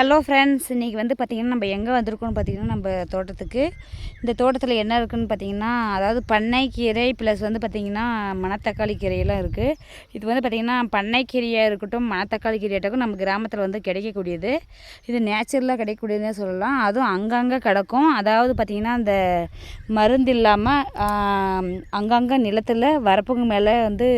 Hello friends இன்றைக்கி வந்து பார்த்திங்கன்னா நம்ம எங்கே வந்திருக்கோம்னு பார்த்திங்கன்னா நம்ம தோட்டத்துக்கு. இந்த தோட்டத்தில் என்ன இருக்குதுன்னு பார்த்திங்கன்னா அதாவது பண்ணைக்கீரை ப்ளஸ் வந்து பார்த்திங்கன்னா மணத்தக்காளி கீரையெல்லாம் இருக்குது இது வந்து பார்த்திங்கன்னா பண்ணைக்கீரையாக இருக்கட்டும் மணத்தக்காளி கீரையாகட்டும் நம்ம கிராமத்தில் வந்து கிடைக்கக்கூடியது. இது நேச்சுரலாக கிடைக்கக்கூடியதுனே சொல்லலாம். அதுவும் அங்கங்கே கிடக்கும். அதாவது பார்த்திங்கன்னா அந்த மருந்து இல்லாமல் அங்கங்கே நிலத்தில் வரப்புக்கு மேலே வந்து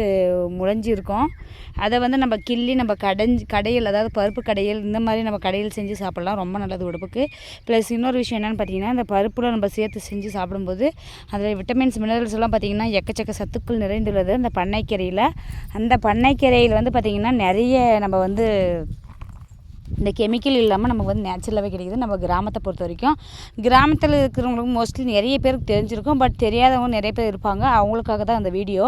முளைஞ்சிருக்கும். அதை வந்து நம்ம கிள்ளி நம்ம கடைஞ்சி கடையில் அதாவது பருப்பு கடையில் இந்த மாதிரி நம்ம கடையில் செஞ்சு சாப்பிட்லாம். ரொம்ப நல்லது உடம்புக்கு. ப்ளஸ் இன்னொரு விஷயம் என்னென்னு பார்த்தீங்கன்னா இந்த பருப்பில் நம்ம சேர்த்து செஞ்சு சாப்பிடும்போது அதில் விட்டமின்ஸ் மினரல்ஸ் எல்லாம் பார்த்திங்கன்னா எக்கச்சக்க சத்துக்கள் நிறைந்துள்ளது. அந்த பண்ணைக்கீரையில் அந்த பண்ணைக்கீரையில் வந்து பார்த்திங்கன்னா நிறைய நம்ம வந்து இந்த கெமிக்கல் இல்லாமல் நமக்கு வந்து நேச்சுரலாகவே கிடைக்குது. நம்ம கிராமத்தை பொறுத்த வரைக்கும். கிராமத்தில் இருக்கிறவங்களுக்கு மோஸ்ட்லி நிறைய பேருக்கு தெரிஞ்சிருக்கும். பட் தெரியாதவங்க நிறைய பேர் இருப்பாங்க. அவங்களுக்காக தான் அந்த வீடியோ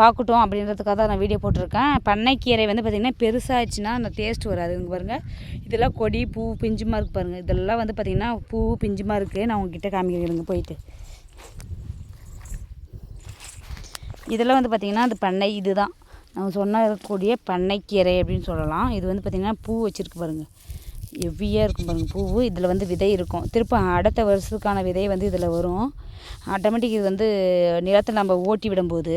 பார்க்கட்டும் அப்படின்றதுக்காக தான் நான் வீடியோ போட்டிருக்கேன். பண்ணைக்கீரை வந்து பார்த்திங்கன்னா பெருசாகிடுச்சுன்னா அந்த டேஸ்ட் வராது. இங்கே பாருங்கள் இதெல்லாம் கொடி பூ பிஞ்சுமா இருக்குது பாருங்கள் இதெல்லாம் வந்து பார்த்திங்கன்னா பூ பிஞ்சுமா இருக்குது நான் உங்ககிட்ட காமிக்கிறேங்க போயிட்டு. இதெல்லாம் வந்து பார்த்திங்கன்னா அது பண்ணை இதுதான். நம்ம சொன்னக்கூடிய பண்ணைக்கீரை அப்படின்னு சொல்லலாம். இது வந்து பார்த்திங்கன்னா பூ வச்சுருக்கு பாருங்கள் எவ்வியாக இருக்கும் பாருங்கள் பூ. இதில் வந்து விதை இருக்கும். திருப்ப அடுத்த வருஷத்துக்கான விதை வந்து இதில் வரும். ஆட்டோமேட்டிக் இது வந்து நிலத்தில் நம்ம ஓட்டி விடும்போது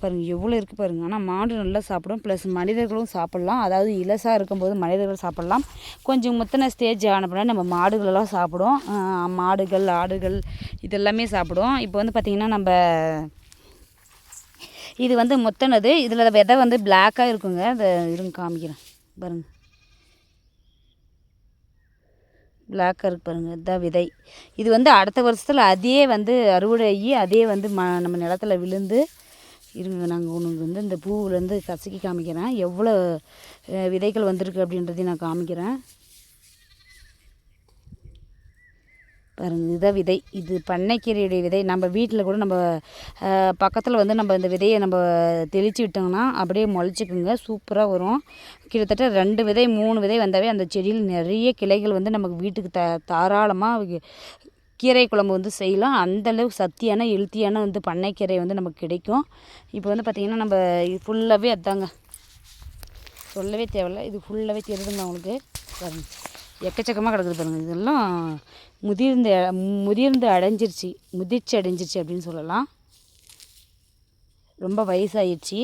பாருங்கள் எவ்வளோ இருக்குது பாருங்கள் ஆனால் மாடு நல்லா சாப்பிடும். ப்ளஸ் மனிதர்களும் சாப்பிட்லாம். அதாவது இலசாக இருக்கும்போது மனிதர்கள் சாப்பிட்லாம். கொஞ்சம் முத்தின ஸ்டேஜ் ஆனப்படா நம்ம மாடுகளெல்லாம் சாப்பிடும். மாடுகள் ஆடுகள் இதெல்லாமே சாப்பிடும். இப்போ வந்து பார்த்திங்கன்னா நம்ம இது வந்து மொத்தனது. இதில் விதை வந்து பிளாக்காக இருக்குங்க. அதை இருங்க காமிக்கிறேன். பாருங்கள் பிளாக்காக இருக்கு பாருங்கள் இதுதான் விதை. இது வந்து அடுத்த வருஷத்தில் அதே வந்து அறுவடை ஆகி அதே வந்து ம நம்ம நிலத்துல விழுந்து இருங்க நாங்கள் உனக்கு வந்து இந்த பூவிலேருந்து கசக்கி காமிக்கிறேன். எவ்வளோ விதைகள் வந்திருக்கு அப்படின்றதையும் நான் காமிக்கிறேன். பாருங்கள் இதுதான் விதை இது பண்ணைக்கீரையுடைய விதை. நம்ம வீட்டில் கூட நம்ம பக்கத்தில் வந்து நம்ம இந்த விதையை நம்ம தெளித்து விட்டோம்னா அப்படியே முளைச்சிக்குங்க. சூப்பராக வரும். கிட்டத்தட்ட ரெண்டு விதை மூணு விதை வந்தாவே அந்த செடியில் நிறைய கிளைகள் வந்து நமக்கு வீட்டுக்கு த தாராளமாக கீரை குழம்பு வந்து செய்யலாம். அந்தளவுக்கு சத்தியான எழுத்தியான வந்து பண்ணைக்கீரை வந்து நமக்கு கிடைக்கும். இப்போ வந்து பார்த்திங்கன்னா நம்ம ஃபுல்லாகவே அதாங்க சொல்லவே தேவையில்ல. இது ஃபுல்லாகவே தெரியுதுங்க அவங்களுக்கு பாருங்கள் எக்கச்சக்கமாக கிடக்குது பாருங்கள் இதெல்லாம் முதிர்ந்த முதிர்ந்து அடைஞ்சிருச்சு. முதிர்ச்சி அடைஞ்சிருச்சு அப்படின்னு சொல்லலாம். ரொம்ப வயசாயிடுச்சு.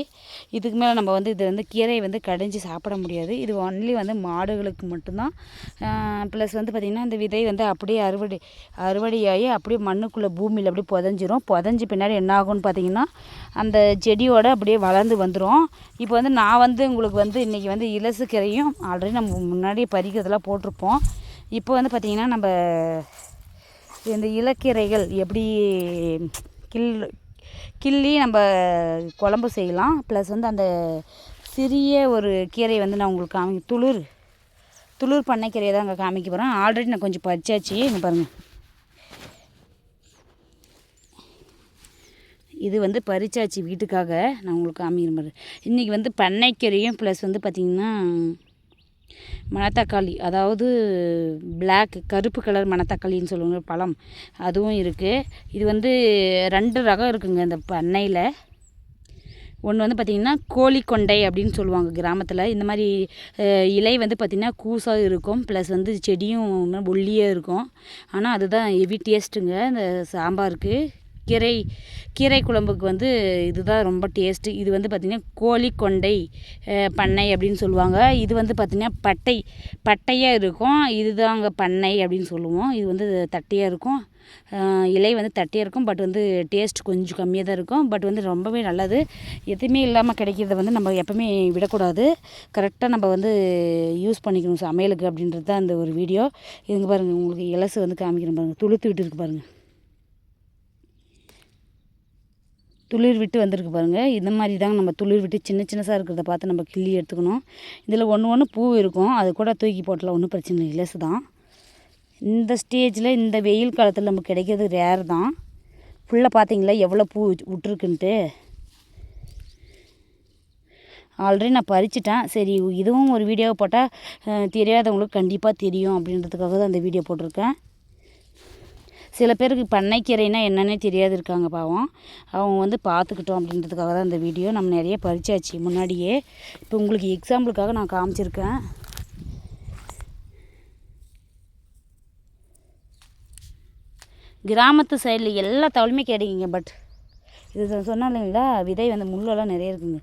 இதுக்கு மேலே நம்ம வந்து இது வந்து கீரையை வந்து கடைஞ்சி சாப்பிட முடியாது. இது ஒன்லி வந்து மாடுகளுக்கு மட்டும்தான். ப்ளஸ் வந்து பார்த்திங்கன்னா இந்த விதை வந்து அப்படியே அறுவடை அறுவடையாகி அப்படியே மண்ணுக்குள்ளே பூமியில் அப்படியே புதஞ்சிரும். புதஞ்சி பின்னாடி என்ன ஆகும்னு பார்த்திங்கன்னா அந்த செடியோடு அப்படியே வளர்ந்து வந்துடும் இப்போ வந்து நான் வந்து உங்களுக்கு வந்து இன்றைக்கி வந்து இலசு கீரையும் ஆல்ரெடி நம்ம முன்னாடியே பறிக்கிறதெல்லாம் போட்டிருப்போம். இப்போ வந்து பார்த்திங்கன்னா நம்ம இந்த இலக்கீரைகள் எப்படி கில் கிள்ளி நம்ம குழம்பு செய்யலாம். ப்ளஸ் வந்து அந்த சிறிய ஒரு கீரை வந்து நான் உங்களுக்கு காமி துளிர் துளிர் பண்ணைக்கீரையை தான் அங்கே காமிக்க போகிறேன் ஆல்ரெடி நான் கொஞ்சம் பறிச்சாச்சு. இங்கே பாருங்கள் இது வந்து பறிச்சாச்சு வீட்டுக்காக நான் உங்களுக்கு காமிக்கிற மாதிரி. இன்றைக்கி வந்து பண்ணைக்கீரையும் ப்ளஸ் வந்து பார்த்திங்கன்னா மணத்தக்காளி அதாவது பிளாக் கருப்பு கலர் மணத்தக்காளின்னு சொல்லுவாங்க பழம். அதுவும் இருக்குது இது வந்து ரெண்டு ரகம் இருக்குங்க இந்த பண்ணையில். ஒன்று வந்து பார்த்திங்கன்னா கோழிக்கொண்டை அப்படின்னு சொல்லுவாங்க கிராமத்தில். இந்த மாதிரி இலை வந்து பார்த்திங்கன்னா கூசாக இருக்கும் ப்ளஸ் வந்து செடியும் ஒல்லியாக இருக்கும். ஆனால் அதுதான் ஹெவி டேஸ்ட்டுங்க இந்த சாம்பாருக்கு. கீரை கீரை குழம்புக்கு வந்து இதுதான் ரொம்ப டேஸ்ட்டு இது வந்து பார்த்திங்கன்னா கோழி கொண்டை பண்ணை அப்படின்னு சொல்லுவாங்க. இது வந்து பார்த்திங்கன்னா பட்டை பட்டையாக இருக்கும். இதுதாங்க பண்ணை அப்படின்னு சொல்லுவோம். இது வந்து தட்டையாக இருக்கும். இலை வந்து தட்டியாக இருக்கும். பட் வந்து டேஸ்ட் கொஞ்சம் கம்மியாக தான் இருக்கும். பட் வந்து ரொம்பவே நல்லது. எதுவுமே இல்லாமல் கிடைக்கிறத வந்து நம்ம எப்போவுமே விடக்கூடாது. கரெக்டாக நம்ம வந்து யூஸ் பண்ணிக்கணும் சமையலுக்கு அப்படின்றது தான் இந்த ஒரு வீடியோ இதுங்க பாருங்கள் உங்களுக்கு இலசு வந்து காமிக்கிறேன் பாருங்கள் துளுத்து விட்டு இருக்கு பாருங்கள் துளிர் விட்டு வந்திருக்கு பாருங்கள் இந்த மாதிரி தாங்க நம்ம துளிர் விட்டு சின்ன சின்னசாக இருக்கிறத பார்த்து நம்ம கிள்ளி எடுத்துக்கணும். இதில் ஒன்று ஒன்று பூ இருக்கும். அது கூட தூக்கி போட்டலாம். ஒன்றும் பிரச்சனை இல்லை. தான். இந்த ஸ்டேஜில் இந்த வெயில் காலத்தில் நமக்கு கிடைக்கிறது ரேர் தான். ஃபுல்லாக பார்த்தீங்களா? எவ்வளோ பூ விட்டுருக்குன்ட்டு ஆல்ரெடி நான் பறிச்சிட்டேன். சரி இதுவும் ஒரு வீடியோவை போட்டால் தெரியாதவங்களுக்கு கண்டிப்பாக தெரியும் அப்படின்றதுக்காக தான் அந்த வீடியோ போட்டிருக்கேன். சில பேருக்கு பண்ணைக்கீரைனா என்னன்னே தெரியாது இருக்காங்க பாவம். அவங்க வந்து பார்த்துக்கிட்டோம் அப்படின்றதுக்காக தான் இந்த வீடியோ நம்ம நிறைய பறிச்சாச்சு முன்னாடியே. இப்போ உங்களுக்கு எக்ஸாம்பிளுக்காக நான் காமிச்சிருக்கேன். கிராமத்து சைடில் எல்லா தவளுமே கிடைக்குங்க பட் இது சொன்னோம் இல்லைங்களா விதை வந்து முள்ளெல்லாம் நிறைய இருக்குங்க.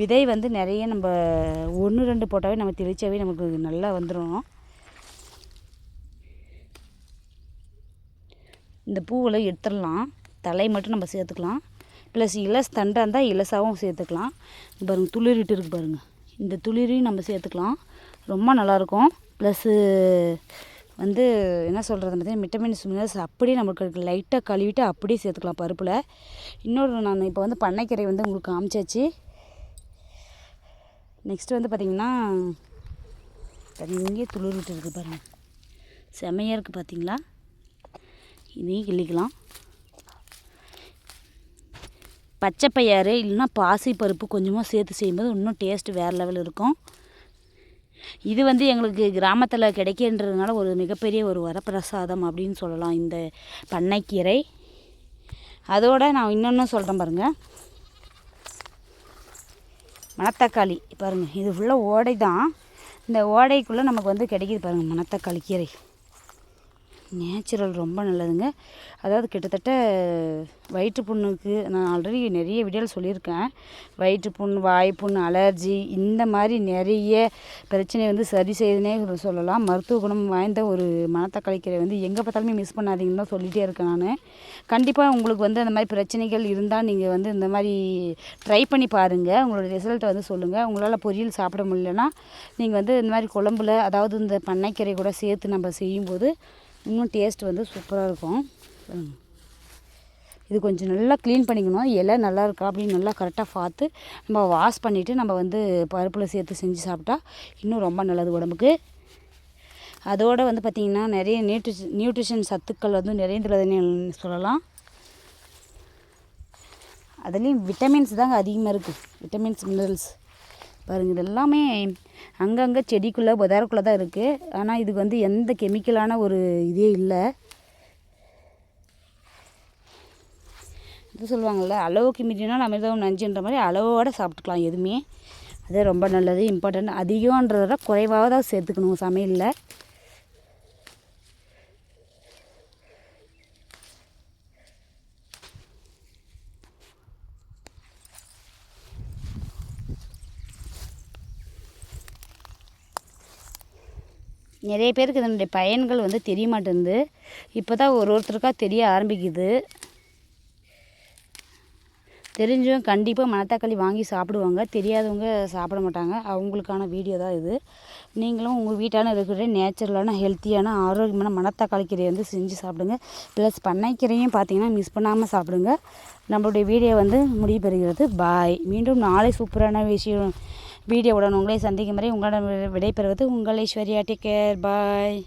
விதை வந்து நிறைய நம்ம ஒன்று ரெண்டு போட்டாவே நம்ம தெளிச்சாவே நமக்கு நல்லா வந்துடும் இந்த பூவெல்லாம் எடுத்துடலாம். தலை மட்டும் நம்ம சேர்த்துக்கலாம். ப்ளஸ் இலஸ் தண்டாக இருந்தால் இலசாவும் சேர்த்துக்கலாம். பாருங்கள் துளிரிட்டு இருக்கு பாருங்கள் இந்த துளிரையும் நம்ம சேர்த்துக்கலாம். ரொம்ப நல்லாயிருக்கும். ப்ளஸ்ஸு வந்து என்ன சொல்கிறது பார்த்தீங்கன்னா விட்டமின்ஸ் மினரல்ஸ் அப்படியே நம்மளுக்கு லைட்டாக கழுவிட்டு அப்படியே சேர்த்துக்கலாம் பருப்பில். இன்னொரு நான் இப்போ வந்து பண்ணைக்கீரை வந்து உங்களுக்கு காமிச்சாச்சு. நெக்ஸ்ட் வந்து பார்த்திங்கன்னா இங்கே துளிர் விட்டு இருக்குது பாருங்கள் செமையாக இருக்குது பார்த்தீங்களா? இதையும் கிள்ளிக்கலாம். பச்சை பயிறு இல்லைன்னா பாசி பருப்பு கொஞ்சமாக சேர்த்து செய்யும்போது இன்னும் டேஸ்ட் வேறு லெவல் இருக்கும். இது வந்து எங்களுக்கு கிராமத்தில் கிடைக்கின்றதுனால ஒரு மிகப்பெரிய ஒரு வரப்பிரசாதம் அப்படின்னு சொல்லலாம் இந்த பண்ணைக்கீரை. அதோட நான் இன்னொன்று சொல்கிறேன் பாருங்கள் மணத்தக்காளி பாருங்கள் இது ஃபுல்லாக ஓடை தான். இந்த ஓடைக்குள்ளே நமக்கு வந்து கிடைக்கிது பாருங்கள் மணத்தக்காளி கீரை. நேச்சுரல் ரொம்ப நல்லதுங்க. அதாவது கிட்டத்தட்ட வயிற்று புண்ணுக்கு நான் ஆல்ரெடி நிறைய வீடியோவில் சொல்லியிருக்கேன். வயிற்று புண் வாய் புண் அலர்ஜி இந்த மாதிரி நிறைய பிரச்சனை வந்து சரி செய்யுதுனே சொல்லலாம். மருத்துவ குணம் வாய்ந்த ஒரு மணத்தக்காளி கீரை வந்து எங்கே பார்த்தாலுமே மிஸ் பண்ணாதீங்கன்னு தான் சொல்லிகிட்டே இருக்கேன் நான். கண்டிப்பாக உங்களுக்கு வந்து அந்த மாதிரி பிரச்சனைகள் இருந்தால் நீங்கள் வந்து இந்த மாதிரி ட்ரை பண்ணி பாருங்கள் உங்களோட ரிசல்ட்டை வந்து சொல்லுங்கள் உங்களால் பொரியல் சாப்பிட முடியலன்னா நீங்கள் வந்து இந்த மாதிரி குழம்புல அதாவது இந்த பண்ணைக்கீரை கூட சேர்த்து நம்ம செய்யும்போது இன்னும் டேஸ்ட் வந்து சூப்பராக இருக்கும். இது கொஞ்சம் நல்லா க்ளீன் பண்ணிக்கணும். இலை நல்லா இருக்கா அப்படின்னு நல்லா கரெக்டாக பார்த்து நம்ம வாஷ் பண்ணிவிட்டு நம்ம வந்து பருப்பில் சேர்த்து செஞ்சு சாப்பிட்டா இன்னும் ரொம்ப நல்லது உடம்புக்கு. அதோடு வந்து பார்த்திங்கன்னா நிறைய நியூட்ரிஷன் நியூட்ரிஷன் சத்துக்கள் வந்து நிறைந்துள்ளதுன்னு சொல்லலாம். அதுலேயும் விட்டமின்ஸ் தாங்க அதிகமாக இருக்குது விட்டமின்ஸ் மினரல்ஸ் பாருங்கள் இது எல்லாமே அங்கங்கே செடிக்குள்ளே புதாருக்குள்ளே தான் இருக்குது ஆனால் இதுக்கு வந்து எந்த கெமிக்கலான ஒரு இதே இல்லை. இது சொல்லுவாங்கள்ல அளவுக்கு மீறினால் அமிர்தம் நஞ்சுன்ற மாதிரி அளவோடு சாப்பிட்டுக்கலாம் எதுவுமே. அது ரொம்ப நல்லது இம்பார்ட்டன்ட் அதிகன்றதை விட குறைவாக தான் சேர்த்துக்கணும் சமையலில். நிறைய பேருக்கு இதனுடைய பயன்கள் வந்து தெரிய மாட்டேங்குது இப்போ தான் ஒரு ஒருத்தருக்காக தெரிய ஆரம்பிக்குது. தெரிஞ்சவங்க கண்டிப்பாக மணத்தக்காளி வாங்கி சாப்பிடுவாங்க. தெரியாதவங்க சாப்பிட மாட்டாங்க. அவங்களுக்கான வீடியோ தான் இது. நீங்களும் உங்கள் வீட்டான இருக்கிற நேச்சுரலான ஹெல்த்தியான ஆரோக்கியமான மணத்தக்காளி கீரையை வந்து செஞ்சு சாப்பிடுங்க. ப்ளஸ் பண்ணைக்கீரையும் பார்த்தீங்கன்னா மிஸ் பண்ணாமல் சாப்பிடுங்க. நம்மளுடைய வீடியோ வந்து முடிவு பெறுகிறது. பாய் மீண்டும் நாளை சூப்பரான விஷயம் வீடியோவுடன் உங்களை சந்திக்கும் வரை உங்களிடம் விடைபெறுவது உங்கள் ஐஸ்வர்யா. Take care bye